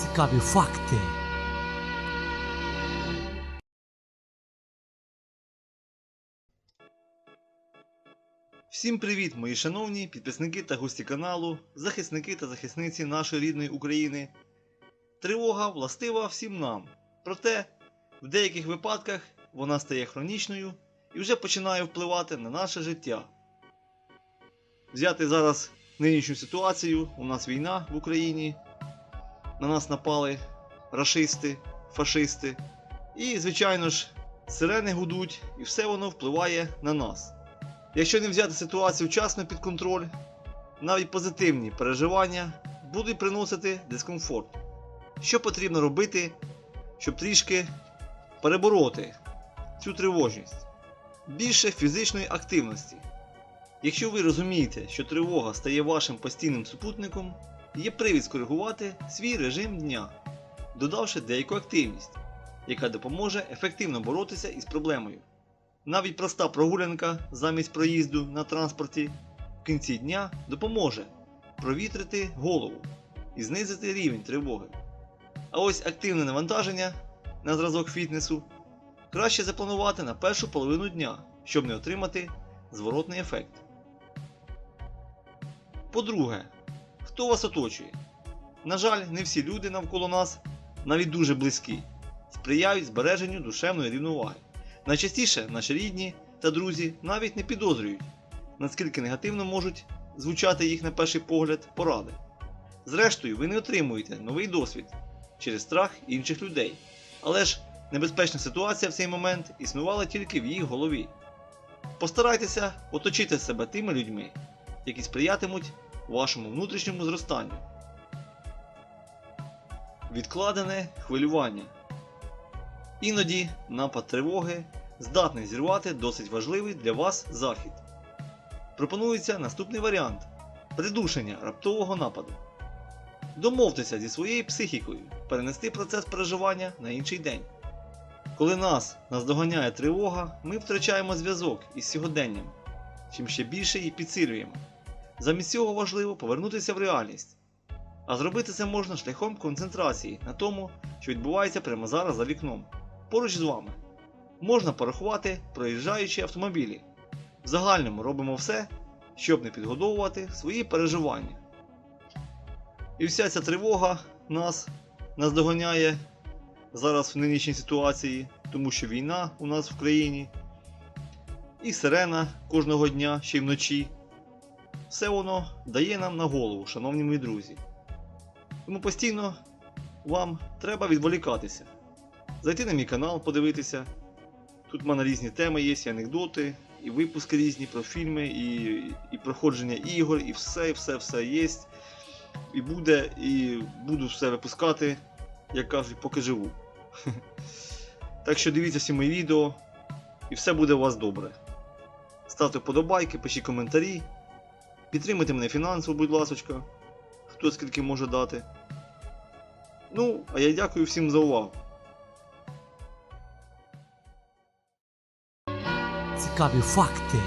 Цікаві факти. Всім привіт, мої шановні підписники та гості каналу, захисники та захисниці нашої рідної України. Тривога властива всім нам. Проте, в деяких випадках вона стає хронічною і вже починає впливати на наше життя. Взяти зараз нинішню ситуацію, у нас війна в Україні, на нас напали рашисти, фашисти. І, звичайно ж, сирени гудуть, і все воно впливає на нас. Якщо не взяти ситуацію вчасно під контроль, навіть позитивні переживання будуть приносити дискомфорт. Що потрібно робити, щоб трішки перебороти цю тривожність? Більше фізичної активності. Якщо ви розумієте, що тривога стає вашим постійним супутником, є привід скоригувати свій режим дня, додавши деяку активність, яка допоможе ефективно боротися із проблемою. Навіть проста прогулянка замість проїзду на транспорті в кінці дня допоможе провітрити голову і знизити рівень тривоги. А ось активне навантаження на зразок фітнесу краще запланувати на першу половину дня, щоб не отримати зворотний ефект. По-друге, хто вас оточує? На жаль, не всі люди навколо нас, навіть дуже близькі, сприяють збереженню душевної рівноваги. Найчастіше наші рідні та друзі навіть не підозрюють, наскільки негативно можуть звучати їх на перший погляд поради. Зрештою, ви не отримуєте новий досвід через страх інших людей. Але ж небезпечна ситуація в цей момент існувала тільки в їх голові. Постарайтеся оточити себе тими людьми, які сприятимуть вашому внутрішньому зростанню. Відкладене хвилювання. Іноді напад тривоги здатний зірвати досить важливий для вас захід. Пропонується наступний варіант придушення раптового нападу. Домовтеся зі своєю психікою перенести процес переживання на інший день. Коли нас наздоганяє тривога, ми втрачаємо зв'язок із сьогоденням, чим ще більше її підсилюємо. Замість цього важливо повернутися в реальність. А зробити це можна шляхом концентрації на тому, що відбувається прямо зараз за вікном, поруч з вами. Можна порахувати проїжджаючі автомобілі. В загальному робимо все, щоб не підгодовувати свої переживання. І вся ця тривога нас наздоганяє зараз в нинішній ситуації, тому що війна у нас в країні, і сирена кожного дня, ще й вночі. Все воно дає нам на голову, шановні мої друзі. Тому постійно вам треба відволікатися. Зайти на мій канал, подивитися. Тут в мене різні теми є, і анекдоти, і випуски різні про фільми, і, і проходження ігор, і все, і все, все є. І буде, і буду все випускати, як кажуть, поки живу. Так що дивіться всі мої відео, і все буде у вас добре. Ставте вподобайки, пишіть коментарі. Підтримуйте мене фінансово, будь ласочка. Хто скільки може дати. Ну, а я дякую всім за увагу. Цікаві факти.